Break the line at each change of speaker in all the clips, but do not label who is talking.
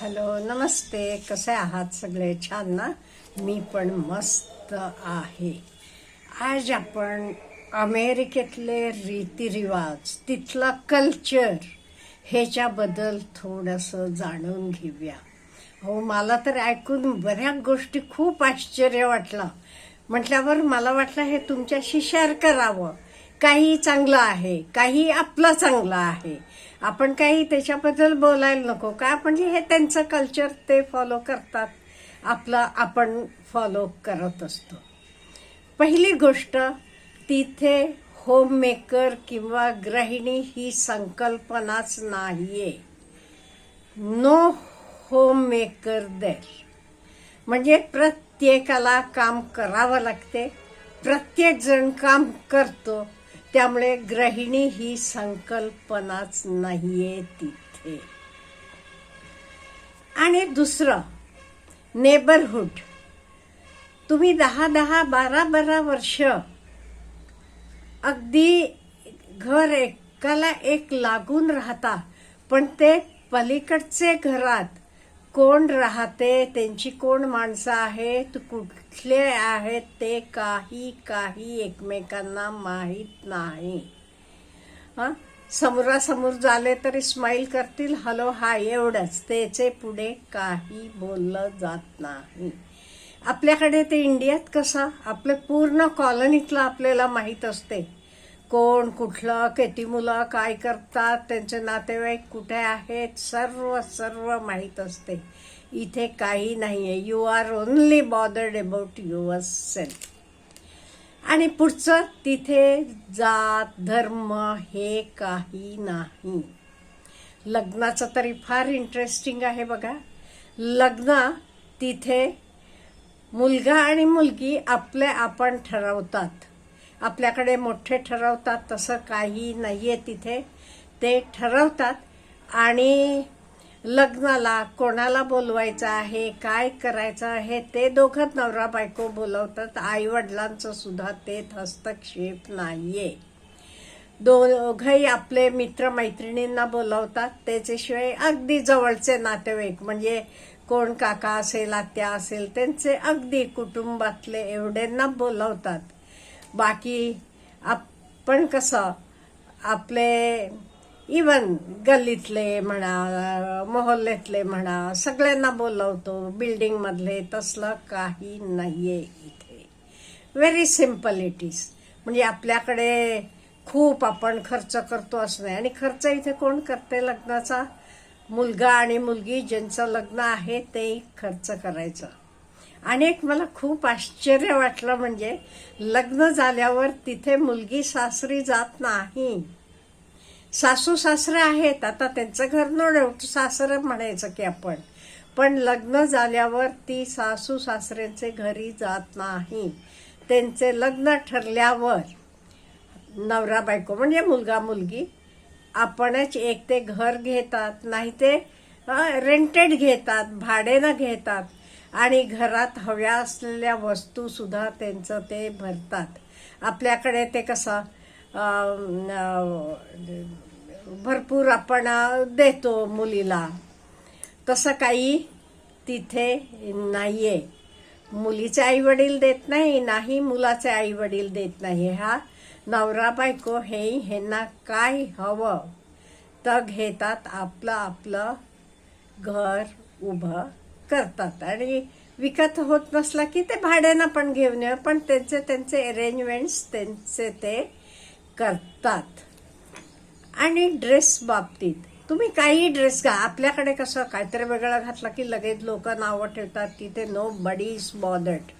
Hello नमस्ते. कसे आहात सगळे? छान ना? मी पण मस्त आहे. आज आपण अमेरिकेतले रीतिरिवाज तिथला कल्चर ह्याच्याबद्दल थोडंसं जाणून घेऊया. हो मला तर ऐकून बऱ्याच गोष्टी खूप आश्चर्य वाटलं. म्हटल्यावर मला वाटलं हे तुमच्याशी शेअर करावं. काही चांगलं आहे काही आपलं चांगलं आहे. आपण काही त्याच्याबद्दल बोलायला नको. का? म्हणजे हे त्यांचं कल्चर ते फॉलो करतात. आपलं आपण फॉलो करत असतो. पहिली गोष्ट तिथे होममेकर किंवा गृहिणी ही संकल्पनाच नाहीये. नो होममेकर देर म्हणजे प्रत्येकाला काम करावं लागते. प्रत्येक जण काम करतो. त्यामुळे गृहिणी ही संकल्पनाच नाहीये तिथे. आणि दुसरं नेबरहूड तुम्ही दहा दहा बारा बारा वर्ष अगदी घर एकाला एक लागून राहता पण ते पलीकडचे घरात कोण राहते त्यांची कोण माणसं आहेत कुठले आहेत ते काही काही एकमेकांना माहीत नाही. हां? समोरासमोर झाले तरी स्माईल करतील हॅलो हा एवढंच. त्याचे पुढे काही बोललं जात नाही. आपल्याकडे ते इंडियात कसं? आपलं पूर्ण कॉलनीतलं आपल्याला माहीत असते. कोण कुठलं किती मुलं काय करतात त्यांचे नातेवाईक कुठे आहेत सर्व सर्व माहीत असते. इथे काही नाही आहे you are only bothered about yourself आणि पुढचं तिथे जात धर्म हे काही नाही. लग्नाचं तरी फार इंटरेस्टिंग आहे बघा. लग्न तिथे मुलगा आणि मुलगी आपले आपण ठरवतात. आपल्याकडे मोठे ठरवतात तसं काही नाही आहे तिथे. ते ठरवतात आणि लग्नाला कोणाला बोलवायचं आहे काय करायचं आहे ते दोघं नवरा बायको बोलवतात. आईवडिलांचं सुद्धा ते हस्तक्षेप नाही आहे दोघही आपले मित्र मैत्रिणींना बोलवतात. त्याच्याशिवाय अगदी जवळचे नातेवाईक म्हणजे कोण काका असेल आत्या असेल त्यांचे अगदी कुटुंबातले एवढ्यांना बोलवतात. बाकी आपण कसं आपले इवन गल्लीतले म्हणा मोहल्ल्यातले म्हणा सगळ्यांना बोलवतो बिल्डिंगमधले तसलं काही नाही आहे इथे. व्हेरी सिंपल इट इज म्हणजे आपल्याकडे खूप आपण खर्च करतो असं नाही. आणि खर्च इथे कोण करते लग्नाचा? मुलगा आणि मुलगी ज्यांचं लग्न आहे ते खर्च करायचं. आणि एक मला खूप आश्चर्य वाटलं म्हणजे लग्न झाल्यावर तिथे मुलगी सासरी जात नाही. सासू सासरे आहेत आता त्यांचं घर न सासरं म्हणायचं की आपण. पण लग्न झाल्यावर ती सासू सासऱ्यांचे घरी जात नाही. त्यांचे लग्न ठरल्यावर नवरा बायको म्हणजे मुलगा मुलगी आपणच एक ते घर घेतात नाही ते रेंटेड घेतात भाडेनं घेतात. आणि घरात हव्या असलेल्या वस्तूसुद्धा त्यांचं ते भरतात. आपल्याकडे ते कसं भरपूर आपण देतो मुलीला. तसं काही तिथे नाही आहे मुलीचे आईवडील देत नाही नाही मुलाचे आईवडील देत नाही. हा नवरा बायको हे ह्यांना काय हवं? तर घेतात आपलं आपलं घर उभं करतात. आणि विकत होत नसला की ते भाड्यानं पण घेऊन येऊ पण त्यांचे त्यांचे अरेंजमेंट्स त्यांचे ते करतात. आणि ड्रेस बाबतीत तुम्ही काही ड्रेस घा. आपल्याकडे कसं काहीतरी वेगळं घातलं की लगेच लोक नावं ठेवतात तिथे नो बडी इज बॉदर्ड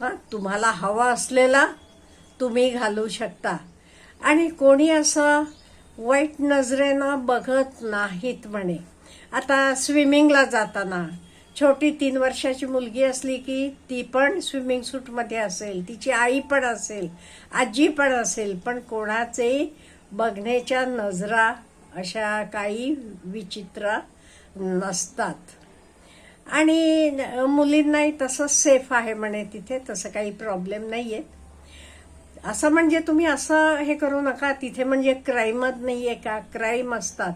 हां तुम्हाला हवा असलेला तुम्ही घालू शकता. आणि कोणी असं वाईट नजरेनं बघत नाहीत म्हणे. आता स्विमिंगला जाताना छोटी तीन वर्षाची मुलगी असली की ती पण स्विमिंग सूटमध्ये असेल. तिची आई पण असेल आजी पण असेल पण कोणाचेही बघण्याच्या नजरा अशा काही विचित्र नसतात. आणि मुलींनाही तसं सेफ आहे म्हणे तिथे तसं काही प्रॉब्लेम नाही आहे असं म्हणजे तुम्ही असं हे करू नका तिथे म्हणजे क्राईमच नाही आहे का? क्राईम असतात.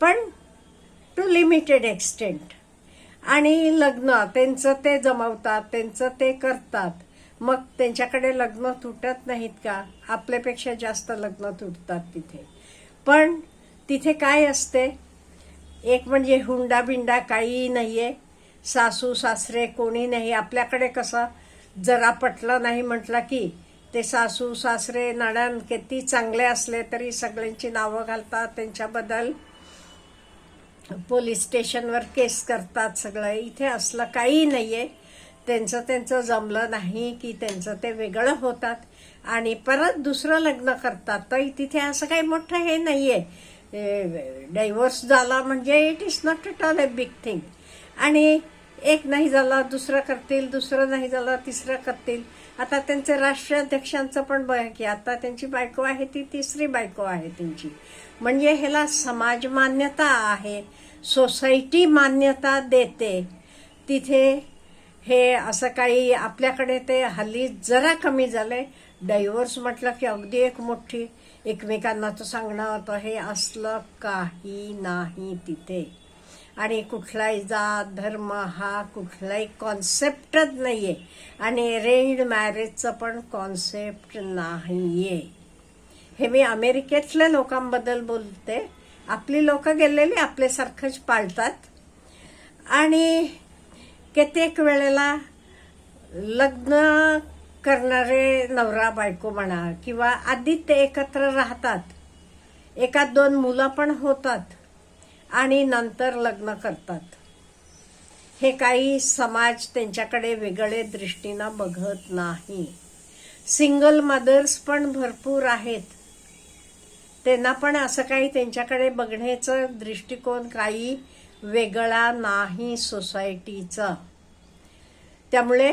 पण टू लिमिटेड एक्सटेंट आणि लग्न त्यांचं ते जमवतात त्यांचं ते करतात. मग त्यांच्याकडे लग्न तुटत नाहीत का? आपल्यापेक्षा जास्त लग्न तुटतात तिथे. पण तिथे काय असते? एक म्हणजे हुंडा बिंडा काही नाहीये. सासू सासरे कोणी नाही. आपल्याकडे कसं? जरा पटलं नाही म्हटलं की ते सासू सासरे नणन किती चांगले असले तरी सगळ्यांची नावं घालतात त्यांच्याबद्दल पोलीस स्टेशनवर केस करतात सगळं. इथे असलं काही नाही आहे त्यांचं त्यांचं जमलं नाही की त्यांचं ते वेगळं होतात. आणि परत दुसरं लग्न करतात. तर तिथे असं काही मोठं हे नाही आहे डायव्हर्स झाला म्हणजे it is not at all a big thing आणि एक नाही झाला दुसरं करतील दुसरं नाही झालं तिसरा करतील. आता त्यांचे राष्ट्राध्यक्षांचं पण बघ की आता त्यांची बायको आहे ती तिसरी बायको आहे त्यांची. म्हणजे ह्याला समाज मान्यता आहे सोसायटी मान्यता देते. तिथे हे असं काही आपल्याकडे ते हल्ली जरा कमी झालंय. डायव्हर्स म्हटलं की अगदी एक मोठी. एकमेकांना तो सांगणं होतं हे असलं काही नाही तिथे. आणि कुठलाही जात धर्म हा कुठलाही कॉन्सेप्टच नाही आहे आणि अरेंज मॅरेजचं पण कॉन्सेप्ट नाही आहे हे मी अमेरिकेतल्या लोकांबद्दल बोलते. आपली लोक गेलेली आपल्यासारखंच पाळतात. आणि कित्येक वेळेला लग्न करणारे नवरा बायको म्हणा किंवा आधी ते एकत्र राहतात. एकात दोन मुलं पण होतात. आणि नंतर लग्न करतात. हे काही समाज त्यांच्याकडे वेगळे दृष्टीनं बघत नाही. सिंगल मदर्स पण भरपूर आहेत. त्यांना पण असं काही त्यांच्याकडे बघण्याचं दृष्टिकोन काही वेगळा नाही सोसायटीचा त्यामुळे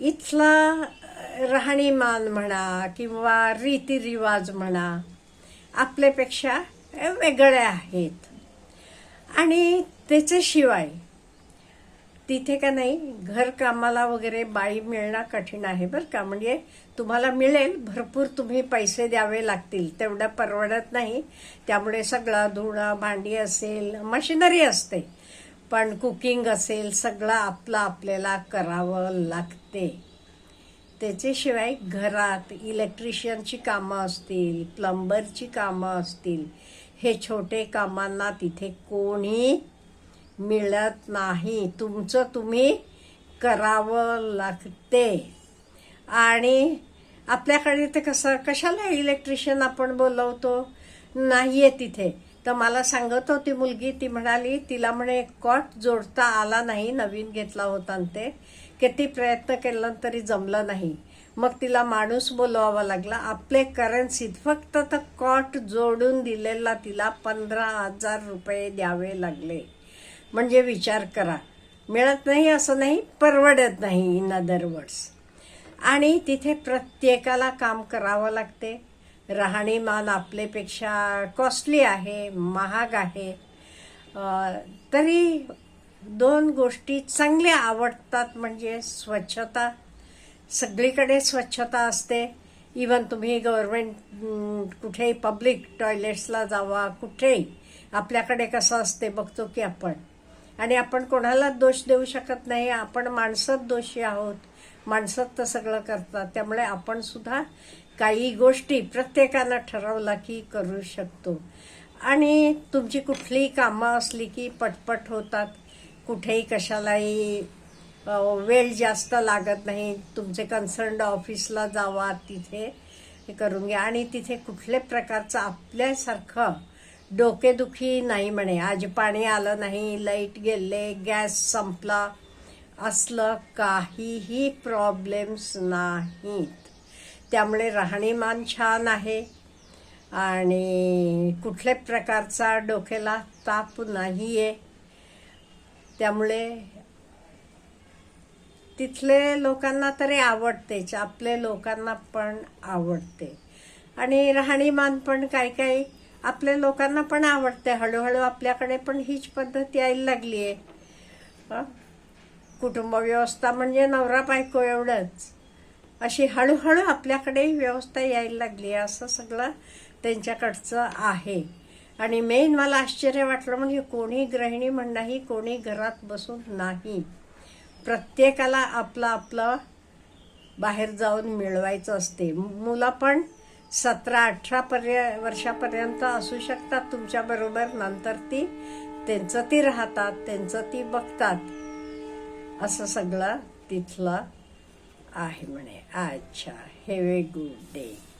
इथला राहणीमान म्हणा किंवा रीतिरिवाज म्हणा आपल्यापेक्षा वेगळे आहेत. आणि त्याच्याशिवाय तिथे का नाही घरकामाला वगैरे बाई मिळणं कठीण आहे बरं का. म्हणजे तुम्हाला मिळेल भरपूर तुम्ही पैसे द्यावे लागतील तेवढं परवडत नाही. त्यामुळे सगळं धुणं भांडी असेल मशिनरी असते. पण कुकिंग असेल सगळं आपलं आपल्याला करावं लागते. त्याच्याशिवाय घरात इलेक्ट्रिशियनची कामं असतील प्लंबरची कामं असतील हे छोटे कामांना तिथे कोणी मिळत नाही. तुमचं तुम्ही करावं लागते. आणि आपल्याकडे ते कसं कशाला इलेक्ट्रिशियन आपण बोलवतो? नाही आहे तिथे. तर मला सांगत होती मुलगी ती म्हणाली तिला म्हणे कॉट जोडता आला नाही नवीन घेतला होता ते. किती प्रयत्न केला तरी जमलं नाही. मग तिला माणूस बोलवावा लागला. आपले करन्सीत फक्त तर कॉट जोडून दिलेला तिला पंधरा हजार रुपये द्यावे लागले. म्हणजे विचार करा. मिळत नाही असं नाही परवडत नाही इन अदर वर्ड्स आणि तिथे प्रत्येकाला काम करावं लागते. राहणीमान आपल्यापेक्षा कॉस्टली आहे महाग आहे. तरी दोन गोष्टी चांगल्या आवडतात म्हणजे स्वच्छता सगळीकडे स्वच्छता असते. इवन तुम्ही गव्हर्नमेंट कुठेही पब्लिक टॉयलेट्सला जावा कुठेही. आपल्याकडे कसं असते बघतो की आपण. आणि आपण कोणालाच दोष देऊ शकत नाही. आपण माणसंच दोषी आहोत. माणसंच तर सगळं करतात. त्यामुळे आपण सुद्धा काही गोष्टी प्रत्येकानं ठरवला की करू शकतो. आणि तुमची कुठलीही कामं असली की पटपट होतात. कुठेही कशालाही वेळ जास्त लागत नाही. तुमचे कन्सर्न ऑफिसला जावा तिथे हे करून घ्या. आणि तिथे कुठल्या प्रकारचं आपल्यासारखं डोकेदुखी नाही म्हणे. आज पाणी आलं नाही लाइट गेले गॅस संपला. असलं काहीही प्रॉब्लेम्स नाहीत. त्यामुळे राहणीमान छान आहे. आणि कुठल्या प्रकारचा डोक्याला ताप नाही आहे त्यामुळे तिथले लोकांना तरी आवडतेच आपले लोकांना पण आवडते. आणि राहणीमान पण काही काही आपल्या लोकांना पण आवडते. हळूहळू आपल्याकडे पण हीच पद्धत यायला लागली आहे. कुटुंब व्यवस्था म्हणजे नवरा बायको एवढंच. अशी हळूहळू आपल्याकडे व्यवस्था यायला लागली आहे. असं सगळं त्यांच्याकडचं आहे. आणि मेन मला आश्चर्य वाटलं म्हणजे कोणी गृहिणी म्हणणंही कोणी घरात बसून नाही. प्रत्येकाला आपलं आपलं बाहेर जाऊन मिळवायचं असते. मुलं पण सतरा अठरा पर्य वर्षापर्यंत असू शकतात तुमच्याबरोबर नंतर ती त्यांचं ती राहतात त्यांचं ती बघतात. असं सगळं तिथलं आहे म्हणे. अच्छा. Have a good day